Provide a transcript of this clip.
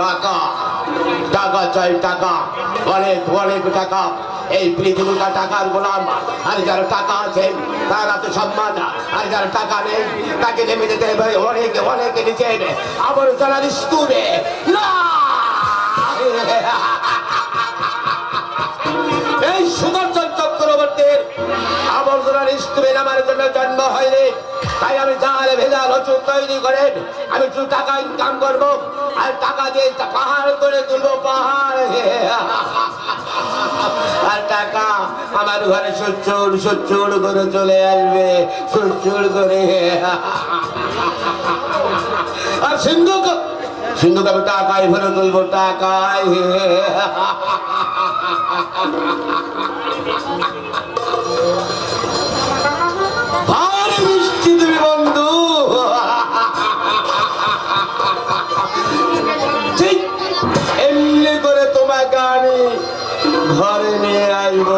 টাকা টাকা চাই টাকা, অনেক অনেক টাকা। এই পৃথিবীটা টাকার গোলাম, আর যার টাকা আছে, তার এত সম্মান, আর যার টাকা নেই, তাকে নেমে যেতে হবে অনেক অনেক নিচে। আবার স্তূপে না! এই সুদর্শন চক্রবর্তীর আবর্জনার স্তূপে নামার জন্য জন্ম হয়নি। তৈরি করে, আমি শুধু টাকা ইনকাম করব, আর টাকা দিয়ে পাহাড় করে তুলবো, পাহাড় আর টাকা আমার ঘরে সচ্চুর সচ্চুর করে চলে আসবে সচ্চুর করে আর সিন্ধু সিন্ধু টাকায় ভরে তুলবো, টাকায় ঘরে নিয়ে আসব